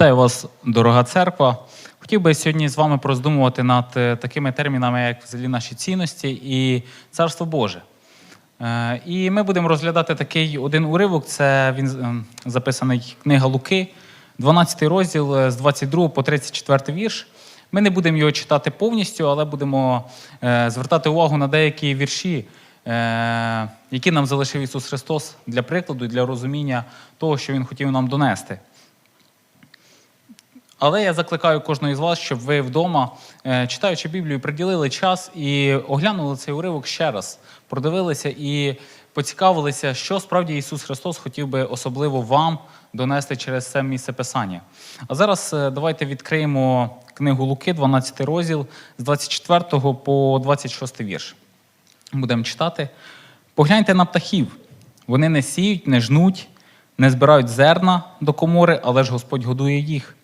Вітаю вас, дорога церква. Хотів би сьогодні з вами пороздумувати над е, такими термінами, як взагалі наші цінності і Царство Боже. Е, І ми будемо розглядати такий один уривок. Це він ем, записаний книга Луки, 12 розділ е, з 22 по 34 вірш. Ми не будемо його читати повністю, але будемо е, звертати увагу на деякі вірші, е, які нам залишив Ісус Христос для прикладу і для розуміння того, що Він хотів нам донести. Але я закликаю кожного із вас, щоб ви вдома, е, читаючи Біблію, приділили час і оглянули цей уривок ще раз, продивилися і поцікавилися, що справді Ісус Христос хотів би особливо вам донести через це місце Писання. А зараз е, давайте відкриємо книгу Луки, 12 розділ з 24 по 26 вірш. Будемо читати. Погляньте на птахів. Вони не сіють, не жнуть, не збирають зерна до комори, але ж Господь годує їх.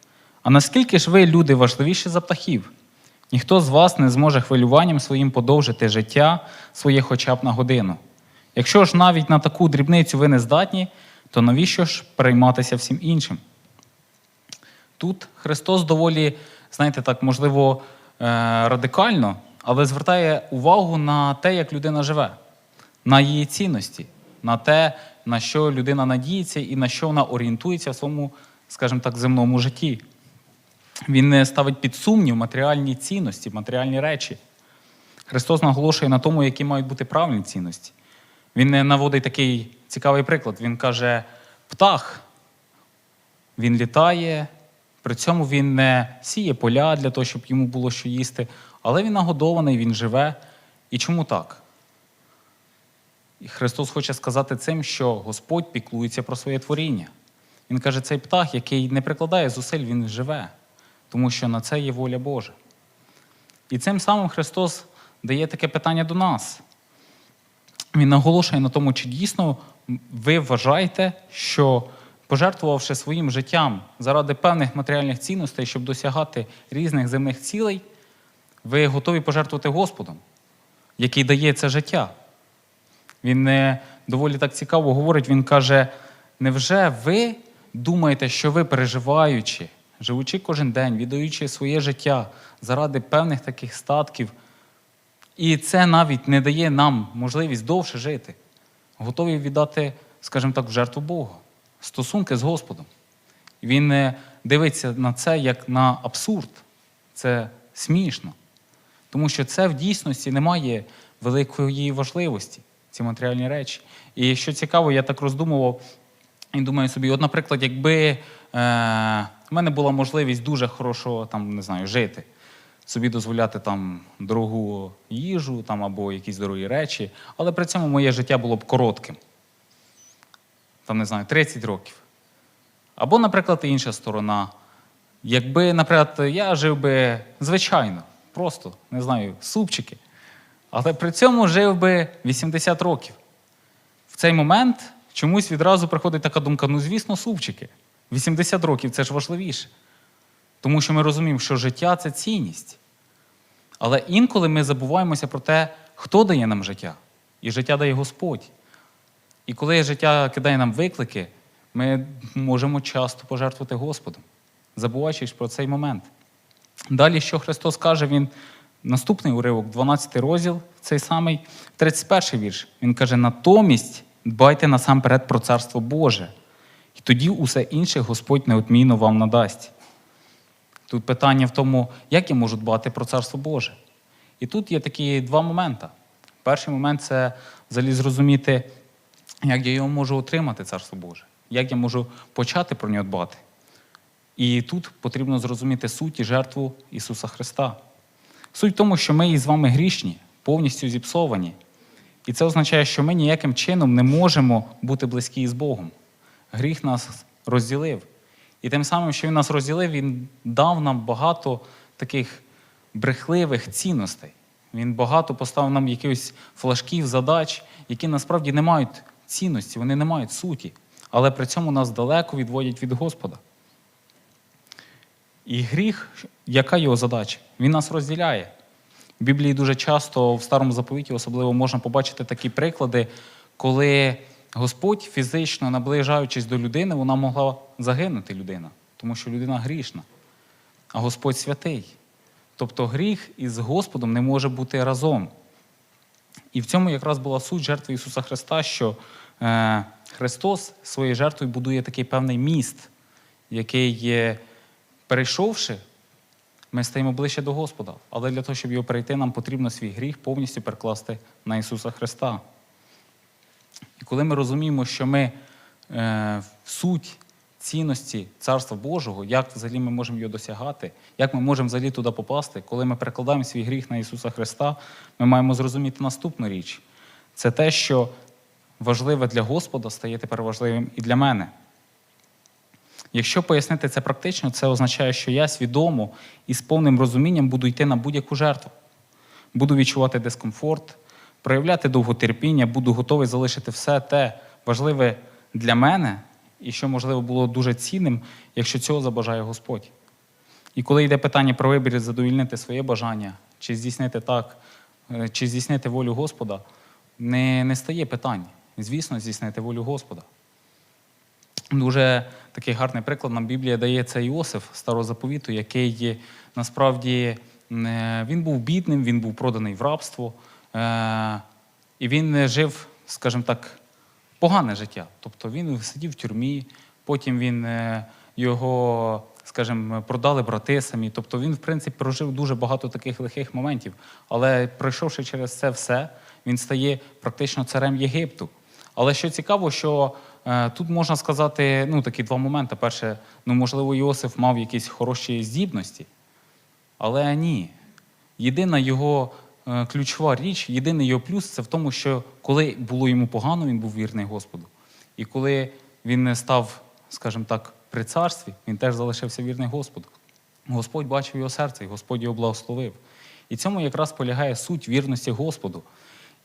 А наскільки ж ви, люди, важливіші за птахів? Ніхто з вас не зможе хвилюванням своїм подовжити життя своє хоча б на годину. Якщо ж навіть на таку дрібницю ви не здатні, то навіщо ж перейматися всім іншим? Тут Христос доволі, знаєте, так, можливо, е, радикально, але звертає увагу на те, як людина живе, на її цінності, на те, на що людина надіється і на що вона орієнтується в своєму, скажімо так, земному житті. Він не ставить під сумнів матеріальні цінності, матеріальні речі. Христос наголошує на тому, які мають бути правильні цінності. Він не наводить такий цікавий приклад. Він каже: птах, він літає, при цьому він не сіє поля для того, щоб йому було що їсти, але він нагодований, він живе. І чому так? І Христос хоче сказати цим, що Господь піклується про своє творіння. Він каже, цей птах, який не прикладає зусиль, він живе, тому що на це є воля Божа. І цим самим Христос дає таке питання до нас. Він наголошує на тому, чи дійсно ви вважаєте, що пожертвувавши своїм життям заради певних матеріальних цінностей, щоб досягати різних земних цілей, ви готові пожертвувати Господом, який дає це життя. Він не доволі так цікаво говорить, він каже: невже ви думаєте, що ви переживаючи, живучи кожен день, віддаючи своє життя заради певних таких статків, і це навіть не дає нам можливість довше жити, готові віддати, скажімо так, в жертву Богу, стосунки з Господом. Він дивиться на це як на абсурд. Це смішно. Тому що це в дійсності не має великої важливості, ці матеріальні речі. І що цікаво, я так роздумував і думаю собі, от, наприклад, якби е, в мене була можливість дуже хорошо там, не знаю, жити, собі дозволяти там дорогу їжу там, або якісь дорогі речі, але при цьому моє життя було б коротким. Там, не знаю, 30 років. Або, наприклад, інша сторона. Якби, наприклад, я жив би звичайно, просто, не знаю, супчики, але при цьому жив би 80 років. В цей момент чомусь відразу приходить така думка: ну, звісно, супчики. 80 років це ж важливіше. Тому що ми розуміємо, що життя це цінність. Але інколи ми забуваємося про те, хто дає нам життя. І життя дає Господь. І коли життя кидає нам виклики, ми можемо часто пожертвувати Господом, забуваючись про цей момент. Далі, що Христос каже, Він наступний уривок, 12 розділ, цей самий 31 вірш. Він каже: натомість дбайте насамперед про Царство Боже, і тоді усе інше Господь неодмінно вам надасть. Тут питання в тому, як я можу дбати про Царство Боже. І тут є такі два моменти. Перший момент це взагалі зрозуміти, як я його можу отримати, Царство Боже, як я можу почати про нього дбати. І тут потрібно зрозуміти суть і жертву Ісуса Христа. Суть в тому, що ми із вами грішні, повністю зіпсовані. І це означає, що ми ніяким чином не можемо бути близькі з Богом. Гріх нас розділив. І тим самим, що Він нас розділив, Він дав нам багато таких брехливих цінностей. Він багато поставив нам якихось флажків, задач, які насправді не мають цінності, вони не мають суті, але при цьому нас далеко відводять від Господа. І гріх, яка його задача? Він нас розділяє. В Біблії дуже часто в старому заповіті особливо можна побачити такі приклади, коли Господь, фізично наближаючись до людини, вона могла загинути людина. тому що людина грішна, а Господь святий. Тобто гріх із Господом не може бути разом. І в цьому якраз була суть жертви Ісуса Христа, що е, Христос своєю жертвою будує такий певний міст, який, є, перейшовши, ми стаємо ближче до Господа. Але для того, щоб його перейти, нам потрібно свій гріх повністю перекласти на Ісуса Христа. І коли ми розуміємо, що ми е, суть цінності Царства Божого, як взагалі ми можемо його досягати, як ми можемо взагалі туди попасти, коли ми перекладаємо свій гріх на Ісуса Христа, ми маємо зрозуміти наступну річ. Це те, що важливе для Господа стає тепер важливим і для мене. Якщо пояснити це практично, це означає, що я свідомо і з повним розумінням буду йти на будь-яку жертву. Буду відчувати дискомфорт, проявляти довготерпіння, буду готовий залишити все те важливе для мене і що, можливо, було дуже цінним, якщо цього забажає Господь. І коли йде питання про вибір задовільнити своє бажання, чи здійснити так, е, чи здійснити волю Господа, не, не стає питань. Звісно, здійснити волю Господа. Дуже такий гарний приклад нам Біблія дає це Іосиф старого заповіту, який насправді е, він був бідним, він був проданий в рабство, і він е, жив, скажімо так, погане життя. Тобто він сидів в тюрмі, потім він е, його, скажімо, продали брати самі. Тобто він, в принципі, прожив дуже багато таких лихих моментів. Але пройшовши через це все, він стає практично царем Єгипту. Але що цікаво, що е, тут можна сказати ну, такі два моменти. Перше, ну, можливо, Іосиф мав якісь хороші здібності, але ні. Єдина його е, ключова річ, єдиний його плюс це в тому, що коли було йому погано, він був вірний Господу. І коли він став, скажімо так, при царстві, він теж залишився вірний Господу. Господь бачив його серце, і Господь його благословив. І цьому якраз полягає суть вірності Господу.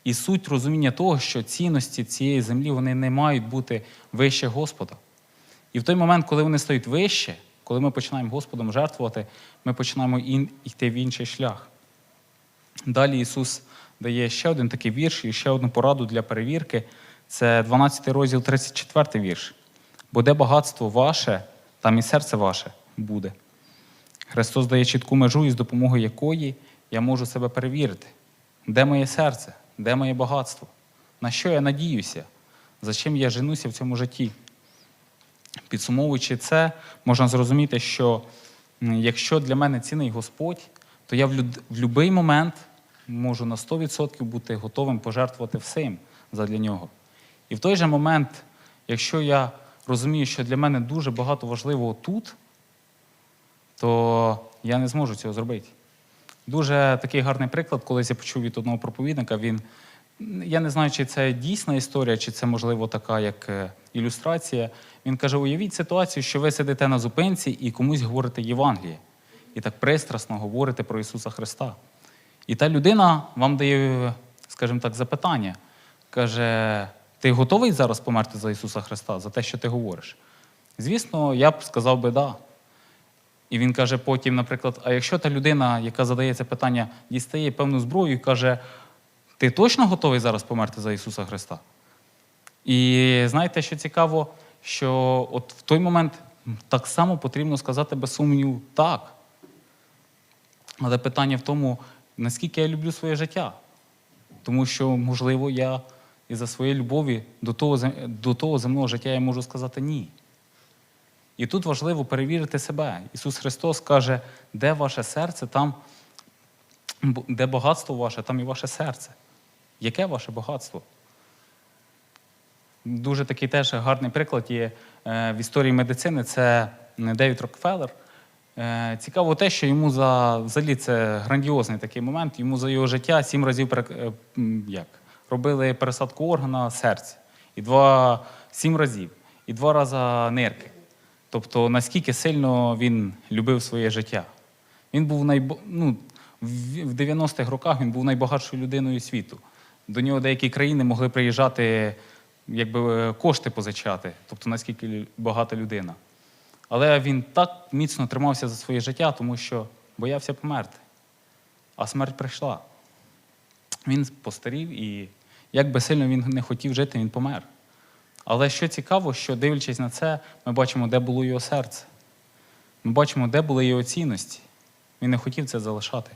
І суть розуміння того, що цінності цієї землі вони не мають бути вище Господа. І в той момент, коли вони стають вище, коли ми починаємо Господом жертвувати, ми починаємо йти в інший шлях. Далі Ісус дає ще один такий вірш і ще одну пораду для перевірки. Це 12 розділ, 34 вірш. Бо де багатство ваше, там і серце ваше буде. Христос дає чітку межу, із допомогою якої я можу себе перевірити. Де моє серце? Де моє багатство? На що я надіюся? За чим я женуся в цьому житті? Підсумовуючи це, можна зрозуміти, що якщо для мене цінний Господь, то я в будь-який момент можу на 100% бути готовим пожертвувати всім задля нього. І в той же момент, якщо я розумію, що для мене дуже багато важливого тут, то я не зможу цього зробити. Дуже такий гарний приклад, колись я почув від одного проповідника. Він я не знаю, чи це дійсна історія, чи це можливо така як е, ілюстрація. Він каже: уявіть ситуацію, що ви сидите на зупинці і комусь говорите Євангеліє, і так пристрасно говорите про Ісуса Христа. І та людина вам дає, скажімо так, запитання. Каже: ти готовий зараз померти за Ісуса Христа, за те, що ти говориш? Звісно, я б сказав би да. І він каже потім, наприклад, а якщо та людина, яка задає це питання, дістає певну зброю і каже, ти точно готовий зараз померти за Ісуса Христа? І знаєте, що цікаво, що от в той момент так само потрібно сказати без сумніву так. Але питання в тому, наскільки я люблю своє життя. Тому що, можливо, я із-за своєї любові до того, до того земного життя я можу сказати ні. І тут важливо перевірити себе. Ісус Христос каже, де ваше серце, там, де багатство ваше, там і ваше серце. Яке ваше багатство? Дуже такий теж гарний приклад є е, в історії медицини. Це Девід Рокфеллер. Е, Цікаво те, що йому за взагалі це грандіозний такий момент. Йому за його життя сім разів е, як, робили пересадку органа серця. І два, сім разів. І два рази нирки. Тобто, наскільки сильно він любив своє життя. Він був найбо... ну, в в 90-х роках він був найбагатшою людиною світу. До нього деякі країни могли приїжджати, якби кошти позичати, тобто наскільки багата людина. Але він так міцно тримався за своє життя, тому що боявся померти. А смерть прийшла. Він постарів і як би сильно він не хотів жити, він помер. Але що цікаво, що дивлячись на це, ми бачимо, де було його серце. ми бачимо, де були його цінності. Він не хотів це залишати.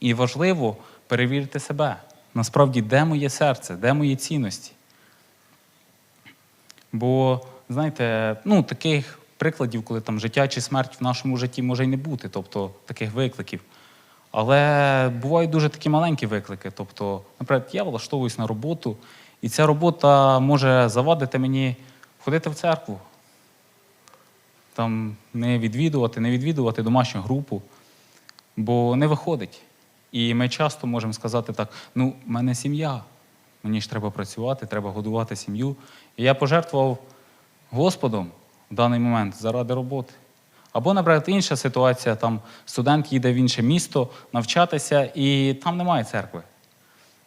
І важливо перевірити себе. Насправді, де моє серце, де мої цінності. Бо, знаєте, ну, таких прикладів, коли там життя чи смерть в нашому житті може й не бути, тобто таких викликів. Але бувають дуже такі маленькі виклики. Тобто, наприклад, я влаштовуюсь на роботу, і ця робота може завадити мені ходити в церкву, там не відвідувати, не відвідувати домашню групу, бо не виходить. І ми часто можемо сказати так: ну, в мене сім'я, мені ж треба працювати, треба годувати сім'ю. І я пожертвував Господом в даний момент заради роботи. Або, наприклад, інша ситуація, там студент їде в інше місто навчатися, і там немає церкви.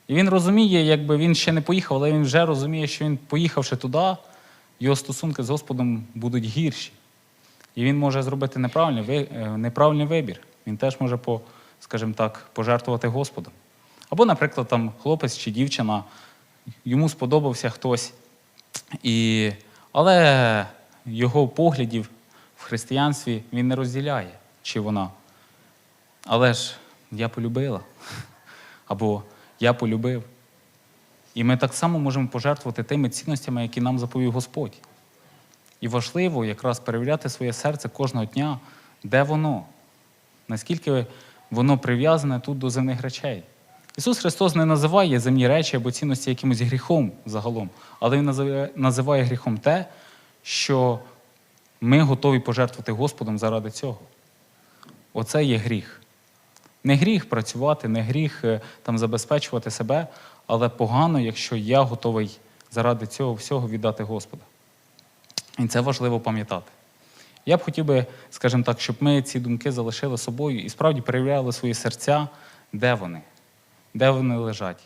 І він розуміє, якби він ще не поїхав, але він вже розуміє, що він, поїхавши туди, його стосунки з Господом будуть гірші. І він може зробити неправильний, е, неправильний вибір. Він теж може, по, скажімо так, пожертвувати Господом. Або, наприклад, там хлопець чи дівчина, йому сподобався хтось, і... але його поглядів в християнстві він не розділяє, чи вона. Але ж я полюбила. Або я полюбив. І ми так само можемо пожертвувати тими цінностями, які нам заповів Господь. І важливо якраз перевіряти своє серце кожного дня, де воно, наскільки воно прив'язане тут до земних речей. Ісус Христос не називає земні речі або цінності якимось гріхом загалом, але Він називає, гріхом те, що ми готові пожертвувати Господом заради цього. Оце є гріх. Не гріх працювати, не гріх е, там забезпечувати себе, але погано, якщо я готовий заради цього всього віддати Господа. І це важливо пам'ятати. Я б хотів би, скажімо так, щоб ми ці думки залишили собою і справді перевіряли свої серця, де вони, де вони лежать.